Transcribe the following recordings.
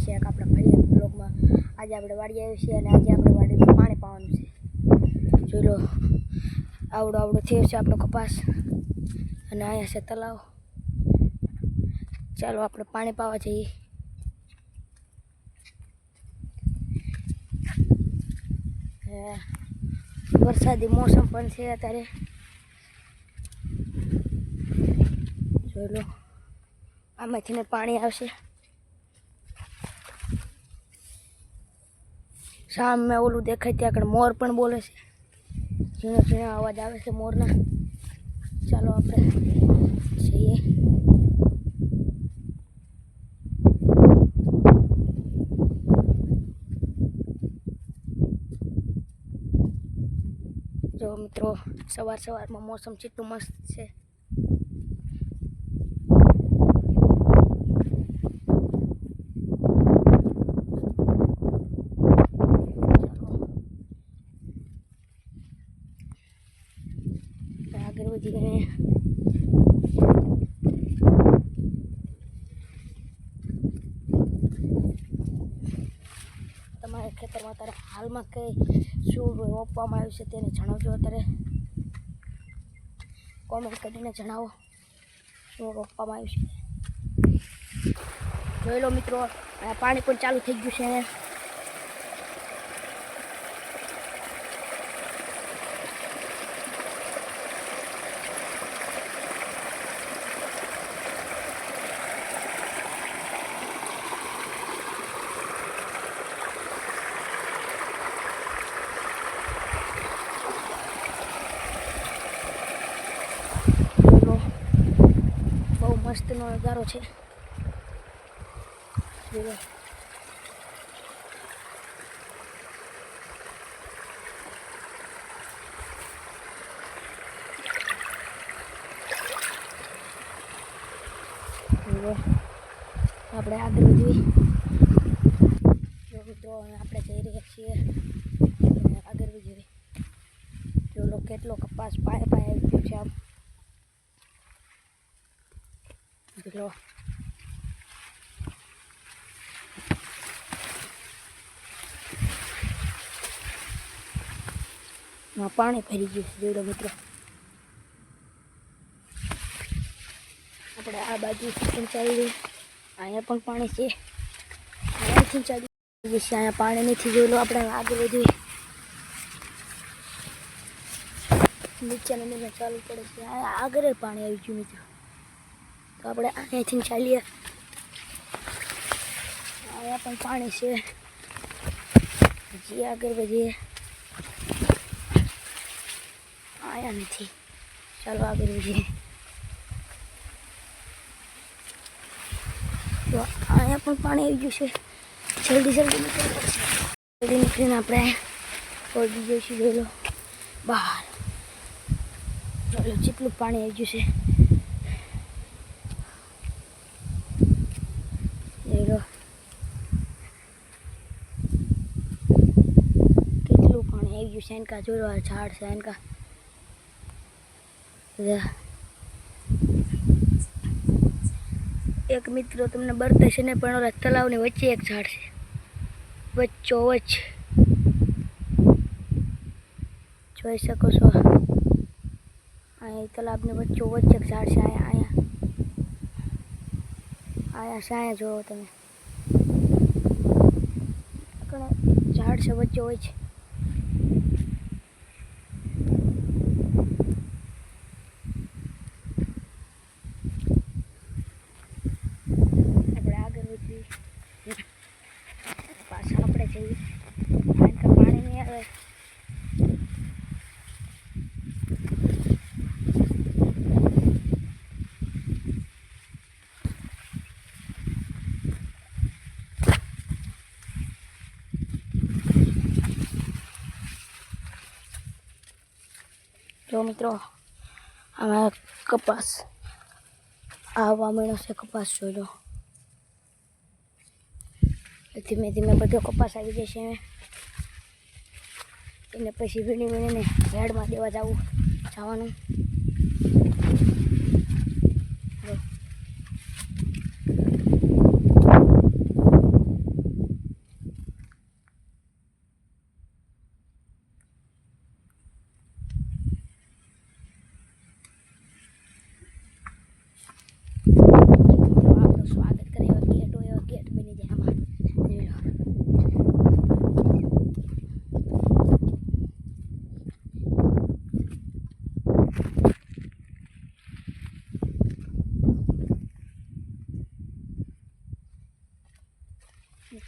છે એક આપણે ફરી બ્લોગમાં આજે આપણે વાડી આવી છીએ અને આજે આપણે વાડીમાં પાણી પાવાનું છે. જોઈ લો, આવડો આવડો થયો છે આપણો કપાસ. અને અહીંયા છે તલાવ. ચાલો આપણે પાણી પાવા જઈએ. વરસાદી મોસમ પણ છે અત્યારે. જોઈ લો આમાંથી પાણી આવશે. સામે ઓલું દેખાય ત્યાં આગળ મોર પણ બોલે છે. ઝીણો ઝીણો અવાજ આવે છે મોરના. ચાલો આપણે જઈએ. જો મિત્રો, સવાર સવારમાં મોસમ ચીટું મસ્ત છે આગળ વધીને તમારા ખેતરમાં અત્યારે હાલમાં કઈ શું રોપવામાં આવ્યું છે તેને જણાવજો અત્યારે. કોમેન્ટ કરીને જણાવો શું રોપવામાં આવ્યું છે. જોઈ લો મિત્રો પાણી પણ ચાલુ થઈ ગયું છે જોઈ લો મસ્તનો નજારો છે. આપણે આગળ વધીએ. જો મિત્રો આપણે જઈ રહ્યા છીએ. આગળ વધીએ. જો કેટલો કપાસ પાય પાય આવી ગયો છે આમ. જો પાણી ભરી ગયું છે જોડો મિત્રો આપણે આ બાજુ સિંચાઈ અહીંયા પણ પાણી છે સિંચાઈ છે અહીંયા પાણી નથી જોઈ લો આપણે આગળ વધીએ નીચેના નીચે ચાલુ પડે છે આગળ પાણી આવી ગયું મિત્રો તો આપણે અહીંયાથી ચાલીએ. અહીંયા પણ પાણી છે. હજી આગળ વધીએ. અહીંયા નથી. ચાલો આગળ વધીએ. તો અહીંયા પણ પાણી આવી ગયું છે. જલ્દી જલ્દી જલ્દી નીકળીને આપણે પહોંચી જઈશું જોઈ લો. બહાર. જેટલું પાણી આવી ગયું છે જોઈ લો કેટલું પાણી આવી ગયું છે झाड़ જોઈ का। છે એક મિત્રો તમને બતાવશે ને પણ ઓલા તલાવની વચ્ચે એક ઝાડ છે વચ્ચો વચ્ચ જોઈ શકો છો. અહીં તલાવની વચ્ચો વચ્ચે એક ઝાડ છે, અહીંયા અહીંયા. અહીંયા છે, અહીંયા જોવો તમે. ઝાડ છે, વચ્ચે હોય છે આપણે આગળ વધીએ પાછા આપણે જઈએ કારણ કે પાણી નહીં આવે જો મિત્રો આમાં કપાસ આવવા મળ્યો છે કપાસ જોજો ધીમે ધીમે બધો કપાસ આવી જશે એને પછી વીણી વીણીને ઝાડમાં દેવા જવું જવાનું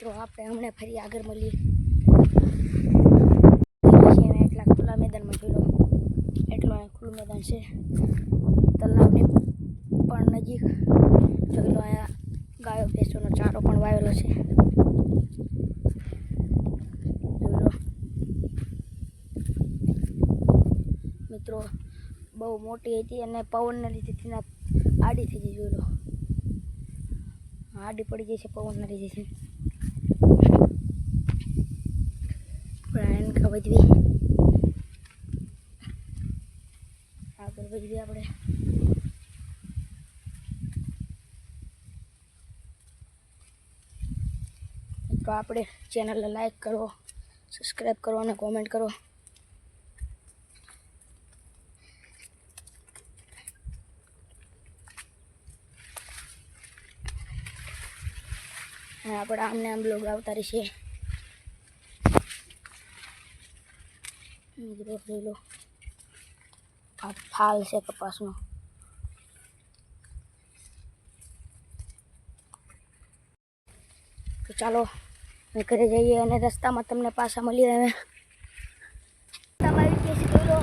મિત્રો, આપણે હમણાં ફરી આગળ મળીએ. એટલા ખુલ્લા મેદાનમાં લો એટલું અહીંયા ખુલ્લું મેદાન છે. તલાવની પણ નજીક. જોઈ લો અહીંયા ગાયો, ભેંસોનો ચારો પણ વાવેલો છે. મિત્રો, બહુ મોટી હતી અને પવનના લીધે તેના આડી થઈ ગઈ જોઈ લો આડી પડી જાય છે, પવનના લીધે છે. એનકા વધવી આગળ વધવી આપણે. તો આપણે ચેનલને લાઈક કરો સબસ્ક્રાઈબ કરો અને કોમેન્ટ કરો. અને આપણે આમને આમ બ્લોગ આવતા રહીશે. મિત્રો જોઈ લો આ ફાલ છે કપાસનો તો ચાલો ઘરે જઈએ અને રસ્તામાં તમને પાછા મળીએ અમે રસ્તામાં આવી ગયા છીએ જોઈ લો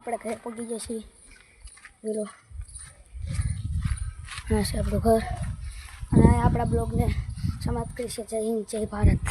આપણે ઘરે પગી છીએ બોલો. હા છે આપણું ઘર. અને આપણા બ્લોગને સમાપ્ત છીએ. જય હિન્દ, જય ભારત.